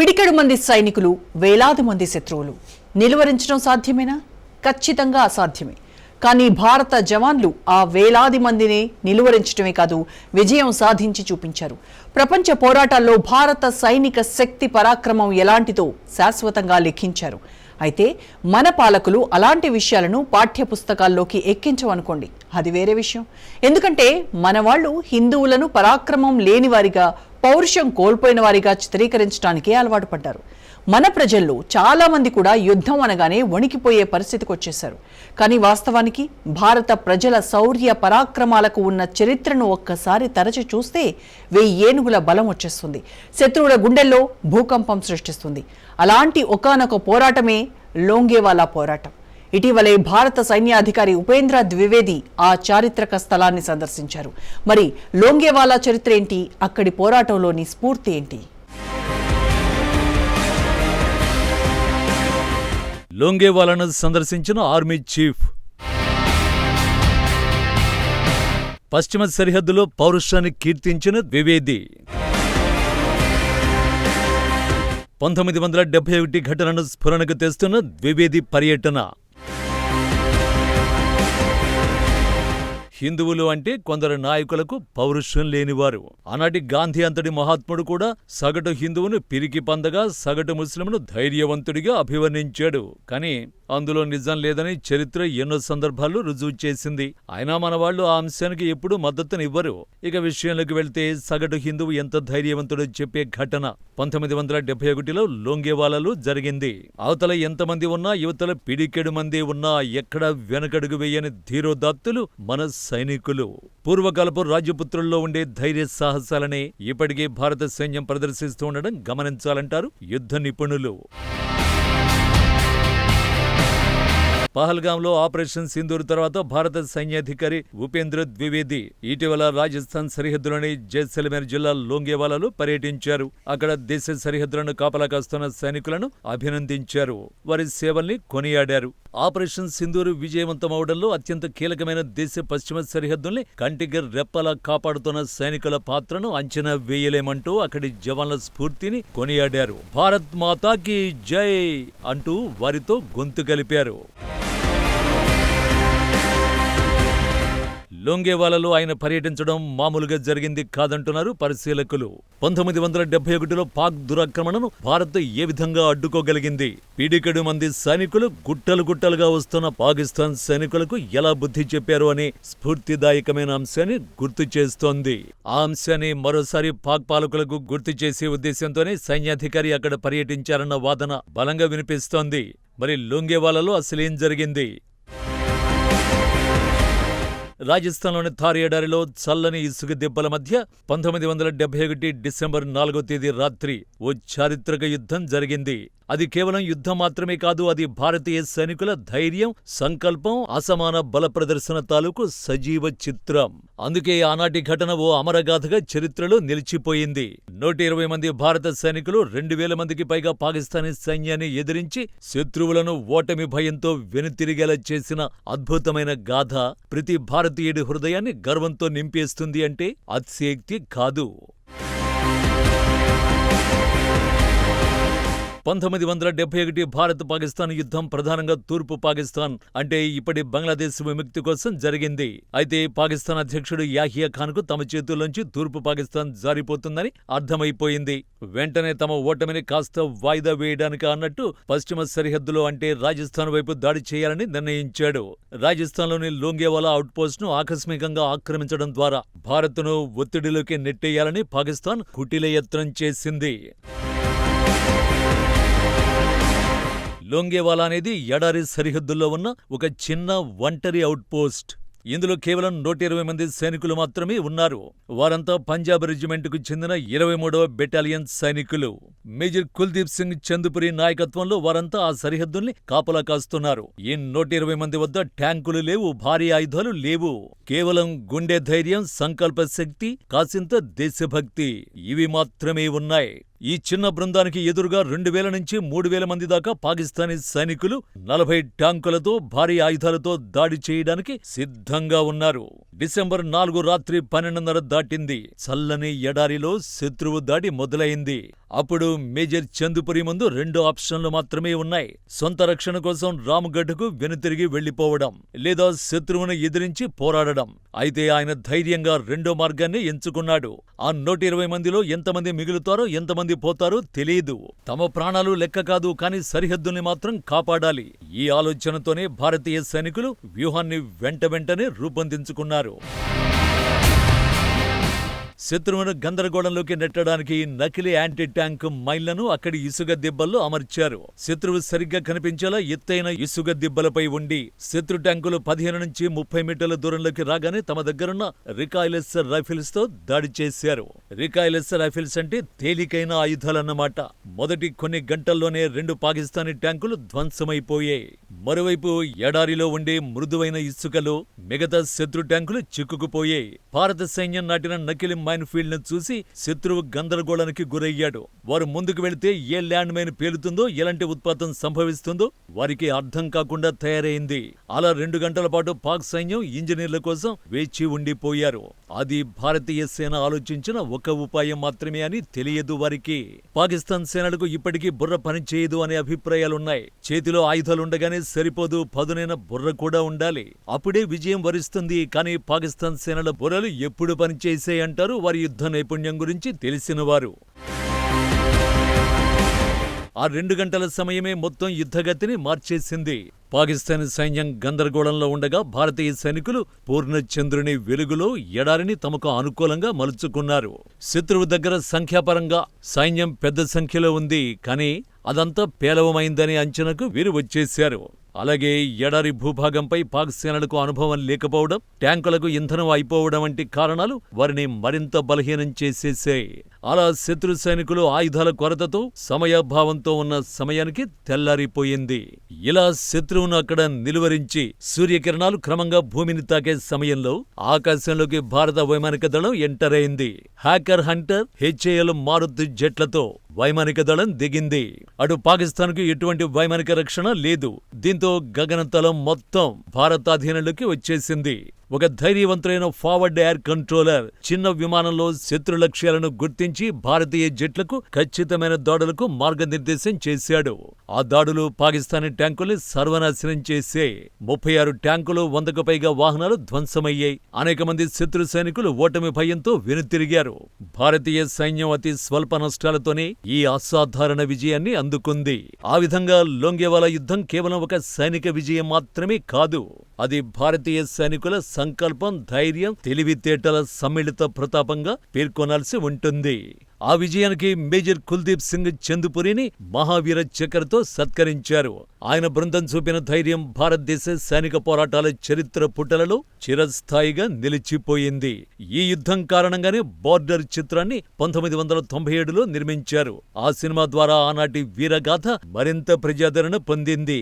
పిడికెడు మంది సైనికులు వేలాది మంది శత్రువులు. నిలువరించడం సాధ్యమేనా? ఖచ్చితంగా అసాధ్యమే. కానీ భారత జవాన్లు ఆ వేలాది మందిని నిలువరించడమే కాదు విజయం సాధించి చూపించారు. ప్రపంచ పోరాటాల్లో భారత సైనిక శక్తి పరాక్రమం ఎలాంటిదో శాశ్వతంగా లెక్కించారు. అయితే మన పాలకులు అలాంటి విషయాలను పాఠ్య పుస్తకాల్లోకి ఎక్కించమనుకోండి అది వేరే విషయం. ఎందుకంటే మన వాళ్ళు హిందువులను పరాక్రమం లేనివారిగా పౌరుషం కోల్పోయిన వారిగా చిత్రీకరించడానికే అలవాటు పడ్డారు. మన ప్రజల్లో చాలామంది కూడా యుద్ధం అనగానే వణికిపోయే పరిస్థితికి వచ్చేశారు. కానీ వాస్తవానికి భారత ప్రజల శౌర్య పరాక్రమాలకు ఉన్న చరిత్రను ఒక్కసారి తరచి చూస్తే వెయ్యి ఏనుగుల బలం వచ్చేస్తుంది. శత్రువుల గుండెల్లో భూకంపం సృష్టిస్తుంది. అలాంటి ఒకానొక పోరాటమే లోంగేవాలా పోరాటం. ఇటీవలే భారత సైన్యాధికారి ఉపేంద్ర ద్వివేది ఆ చారిత్రక స్థలాన్ని సందర్శించారు. మరి లోంగేవాలా చరిత్ర ఏంటి? అక్కడి పోరాటంలోని స్ఫూర్తి ఏంటి? లోంగేవాలను సందర్శించిన ఆర్మీ చీఫ్. పశ్చిమ సరిహద్దులో పౌరుషాన్ని కీర్తించిన ద్వివేది. పంతొమ్మిది వందల డెబ్బై ఒకటి ఘటనను స్ఫురణకు తెస్తున్న ద్వివేది పర్యటన. హిందువులు అంటే కొందరు నాయకులకు పౌరుషం లేనివారు. ఆనాటి గాంధీ అంతటి మహాత్ముడు కూడా సగటు హిందువును పిరికి పందగా సగటు ముస్లింను ధైర్యవంతుడిగా అభివర్ణించాడు. కానీ అందులో నిజం లేదని చరిత్ర ఎన్నో సందర్భాల్లో రుజువు చేసింది. అయినా మన వాళ్ళు ఆ అంశానికి ఎప్పుడూ మద్దతునివ్వరు. ఇక విషయంలోకి వెళ్తే సగటు హిందువు ఎంత ధైర్యవంతుడో చెప్పే ఘటన. పంతొమ్మిది వందల డెబ్బై ఒకటిలో లోంగేవాలలో జరిగింది. అవతల ఎంతమంది ఉన్నా యువతల పిడికెడు మంది ఉన్నా ఎక్కడ వెనకడుగు వేయని ధీరోదాత్తులు మన సైనికులు. పూర్వకాలపు రాజ్యపుత్రుల్లో ఉండే ధైర్య సాహసాలనే ఇప్పటికీ భారత సైన్యం ప్రదర్శిస్తూ ఉండడం గమనించాలంటారు యుద్ధ నిపుణులు. పహల్గాంలో ఆపరేషన్ సింధూర్ తర్వాత భారత సైన్యాధికారి ఉపేంద్ర ద్వివేది ఇటీవల రాజస్థాన్ సరిహద్దులోని జైసల్మేర్ జిల్లా లోంగేవాలలో పర్యటించారు. అక్కడ దేశ సరిహద్దులను కాపలా కాస్తున్న సైనికులను అభినందించారు. వారి సేవల్ని కొనియాడారు. ఆపరేషన్ సింధూరు విజయవంతమవడంలో అత్యంత కీలకమైన దేశ పశ్చిమ సరిహద్దుల్ని కంటిగర్ రెప్పలా కాపాడుతున్న సైనికుల పాత్రను అంచనా వేయలేమంటూ అక్కడి జవాన్ల స్ఫూర్తిని కొనియాడారు. భారత్ మాతాకి జై అంటూ వారితో గొంతు కలిపారు. లోంగేవాలలో ఆయన పర్యటించడం మామూలుగా జరిగింది కాదంటున్నారు పరిశీలకులు. పంతొమ్మిది వందల డెబ్బై ఒకటిలో పాక్ దురాక్రమణను భారత్ ఏ విధంగా అడ్డుకోగలిగింది? పీడికెడు మంది సైనికులు గుట్టలు గుట్టలుగా వస్తున్న పాకిస్తాన్ సైనికులకు ఎలా బుద్ధి చెప్పారు అనే స్ఫూర్తిదాయకమైన అంశాన్ని గుర్తు చేస్తోంది. ఆ అంశాన్ని మరోసారి పాక్ పాలకులకు గుర్తు చేసే ఉద్దేశంతోనే సైన్యాధికారి అక్కడ పర్యటించారన్న వాదన బలంగా వినిపిస్తోంది. మరి లోంగేవాలలో అసలేం జరిగింది? రాజస్థాన్లోని థార్ ఎడారిలో చల్లని ఇసుక దెబ్బల మధ్య పంతొమ్మిది వందల డెబ్బై ఒకటి డిసెంబర్ నాలుగో తేదీ రాత్రి ఓ చారిత్రక యుద్ధం జరిగింది. అది కేవలం యుద్ధం మాత్రమే కాదు అది భారతీయ సైనికుల ధైర్యం సంకల్పం అసమాన బల ప్రదర్శన తాలూకు సజీవ చిత్రం. అందుకే ఆనాటి ఘటన ఓ అమరగాథగా చరిత్రలో నిలిచిపోయింది. నూట ఇరవై మంది భారత సైనికులు రెండు వేల మందికి పైగా పాకిస్తానీ సైన్యాన్ని ఎదిరించి శత్రువులను ఓటమి భయంతో వెనుతిరిగేలా చేసిన అద్భుతమైన గాథ ప్రతి భారతీయుడి హృదయాన్ని గర్వంతో నింపేస్తుంది అంటే అతిశయక్తి కాదు. పంతొమ్మిది వందల డెబ్బై ఒకటి భారత్ పాకిస్తాన్ యుద్ధం ప్రధానంగా తూర్పు పాకిస్తాన్ అంటే ఇప్పటి బంగ్లాదేశ్ విముక్తి కోసం జరిగింది. అయితే పాకిస్తాన్ అధ్యక్షుడు యాహియా ఖాన్కు తమ చేతుల్లోంచి తూర్పు పాకిస్తాన్ జారిపోతుందని అర్థమైపోయింది. వెంటనే తమ ఓటమిని కాస్త వాయిదా వేయడానికి అన్నట్టు పశ్చిమ సరిహద్దులో అంటే రాజస్థాన్ వైపు దాడి చేయాలని నిర్ణయించాడు. రాజస్థాన్లోని లోంగేవాలా అవుట్పోస్ట్ను ఆకస్మికంగా ఆక్రమించడం ద్వారా భారత్ను ఒత్తిడిలోకి నెట్టేయాలని పాకిస్తాన్ కుటిలయత్నం చేసింది. లోంగేవాలా అనేది ఎడారి సరిహద్దుల్లో ఉన్న ఒక చిన్న ఒంటరి అవుట్పోస్ట్. ఇందులో కేవలం నూట ఇరవై మంది సైనికులు మాత్రమే ఉన్నారు. వారంతా పంజాబ్ రెజిమెంట్కు చెందిన ఇరవై మూడవ బెటాలియన్ సైనికులు. మేజర్ కుల్దీప్ సింగ్ చందుపురి నాయకత్వంలో వారంతా ఆ సరిహద్దుల్ని కాపలా కాస్తున్నారు. ఈ నూట ఇరవై మంది వద్ద ట్యాంకులు లేవు భారీ ఆయుధాలు లేవు. కేవలం గుండె ధైర్యం సంకల్ప శక్తి కాసింత దేశభక్తి ఇవి మాత్రమే ఉన్నాయి. ఈ చిన్న బృందానికి ఎదురుగా రెండు వేల నుంచి మూడు వేల మంది దాకా పాకిస్తానీ సైనికులు నలభై ట్యాంకులతో భారీ ఆయుధాలతో దాడి చేయడానికి సిద్ధంగా ఉన్నారు. డిసెంబర్ నాలుగు రాత్రి పన్నెండున్నర దాటింది. చల్లని ఎడారిలో శత్రువు దాడి మొదలైంది. అప్పుడు మేజర్ చందుపురి ముందు రెండు ఆప్షన్లు మాత్రమే ఉన్నాయి. సొంత రక్షణ కోసం రామ్గఢ్కు వెనుతిరిగి వెళ్ళిపోవడం లేదా శత్రువును ఎదిరించి పోరాడడం. అయితే ఆయన ధైర్యంగా రెండో మార్గాన్ని ఎంచుకున్నాడు. ఆ నూట ఇరవై మందిలో ఎంతమంది మిగులుతారో ఎంతమంది పోతారో తెలియదు తమ ప్రాణాలు లెక్క కాదు కానీ సరిహద్దుల్ని మాత్రం కాపాడాలి. ఈ ఆలోచనతోనే భారతీయ సైనికులు వ్యూహాన్ని వెంట వెంటనే రూపొందించుకున్నారు. శత్రువును గందరగోళంలోకి నెట్టడానికి నకిలీ యాంటీ ట్యాంక్ మైన్లను అక్కడి ఇసుక దిబ్బల్లో అమర్చారు. శత్రువు సరిగ్గా కనిపించేలా ఎత్తైన ఇసుక దిబ్బలపై ఉండి శత్రు ట్యాంకులు పదిహేను నుంచి ముప్పై మీటర్ల దూరంలోకి రాగానే తమ దగ్గరున్న రికాయిలెస్ రైఫిల్స్తో దాడి చేశారు. రికాయిలెస్ రైఫిల్స్ అంటే తేలికైన ఆయుధాలన్నమాట. మొదటి కొన్ని గంటల్లోనే రెండు పాకిస్తానీ ట్యాంకులు ధ్వంసమైపోయాయి. మరోవైపు ఎడారిలో ఉండే మృదువైన ఇసుకలో మిగతా శత్రు ట్యాంకులు చిక్కుకుపోయాయి. భారత సైన్యం నాటిన నకిలీ మైన్ ఫీల్డ్ను చూసి శత్రువు గందరగోళానికి గురయ్యాడు. వారు ముందుకు వెళితే ఏ ల్యాండ్ మైన్ పేలుతుందో ఎలాంటి ఉత్పాతం సంభవిస్తుందో వారికి అర్థం కాకుండా తయారైంది. అలా రెండు గంటల పాటు పాక్ సైన్యం ఇంజనీర్ల కోసం వేచి ఉండిపోయారు. అది భారతీయ సేన ఆలోచించిన ఒక ఉపాయం మాత్రమే అని తెలియదు వారికి. పాకిస్తాన్ సేనలకు ఇప్పటికీ బుర్ర పనిచేయదు అనే అభిప్రాయాలున్నాయి. చేతిలో ఆయుధాలుండగానే సరిపోదు పదునైన బుర్ర కూడా ఉండాలి. అప్పుడే విజయం వరిస్తుంది కానీ పాకిస్తాన్ సేనల బుర్రలు ఎప్పుడు పనిచేసాయంటారు వారి యుద్ధ నైపుణ్యం గురించి తెలిసినవారు. ఆ రెండు గంటల సమయమే మొత్తం యుద్ధగతిని మార్చేసింది. పాకిస్తాన్ సైన్యం గందరగోళంలో ఉండగా భారతీయ సైనికులు పూర్ణచంద్రుని వెలుగులో ఎడారిని తమకు అనుకూలంగా మలుచుకున్నారు. శత్రువు దగ్గర సంఖ్యాపరంగా సైన్యం పెద్ద సంఖ్యలో ఉంది కానీ అదంతా పేలవమైందనే అంచనాకు వీరు వచ్చేశారు. అలాగే ఎడారి భూభాగంపై పాక్ సేనలకు అనుభవం లేకపోవడం ట్యాంకులకు ఇంధనం అయిపోవడం వంటి కారణాలు వారిని మరింత బలహీనం చేసేసాయి అలా శత్రు సైనికులు ఆయుధాల కొరతతో సమయాభావంతో ఉన్న సమయానికి తెల్లారిపోయింది. ఇలా శత్రువును అక్కడ నిలువరించి సూర్యకిరణాలు క్రమంగా భూమిని తాకే సమయంలో ఆకాశంలోకి భారత వైమానిక దళం ఎంటర్ అయింది. హ్యాకర్ హంటర్ హెచ్ఏఎల్ మారుతి జెట్లతో వైమానిక దళం దిగింది. అటు పాకిస్తాన్కు ఎటువంటి వైమానిక రక్షణ లేదు. దీంతో గగనతలం మొత్తం భారత అధీనంలోకి వచ్చేసింది. ఒక ధైర్యవంతులైన ఫార్వర్డ్ ఎయిర్ కంట్రోలర్ చిన్న విమానంలో శత్రు లక్ష్యాలను గుర్తించి భారతీయ జట్లకు ఖచ్చితమైన దాడులకు మార్గనిర్దేశం చేశాడు. ఆ దాడులు పాకిస్తానీ ట్యాంకుల్ని సర్వనాశనం చేసే ముప్పై ఆరు ట్యాంకులు వందకు పైగా వాహనాలు ధ్వంసమయ్యాయి. అనేక మంది శత్రు సైనికులు ఓటమి భయంతో వెనుతిరిగారు. భారతీయ సైన్యం అతి స్వల్ప నష్టాలతోనే ఈ అసాధారణ విజయాన్ని అందుకుంది. ఆ విధంగా లొంగేవాల యుద్ధం కేవలం ఒక సైనిక విజయం మాత్రమే కాదు. అది భారతీయ సైనికుల సంకల్పం ధైర్యం తెలివితేటల సమ్మిళిత ప్రతాపంగా పేర్కొనాల్సి ఉంటుంది. ఆ విజయానికి మేజర్ కుల్దీప్ సింగ్ చందుపురిని మహావీర చక్రతో సత్కరించారు. ఆయన బృందం చూపిన ధైర్యం భారతదేశ సైనిక పోరాటాల చరిత్ర పుటలలో చిరస్థాయిగా నిలిచిపోయింది. ఈ యుద్ధం కారణంగానే బార్డర్ చిత్రాన్ని పంతొమ్మిది వందల తొంభై ఏడులో నిర్మించారు. ఆ సినిమా ద్వారా ఆనాటి వీరగాథ మరింత ప్రజాదరణ పొందింది.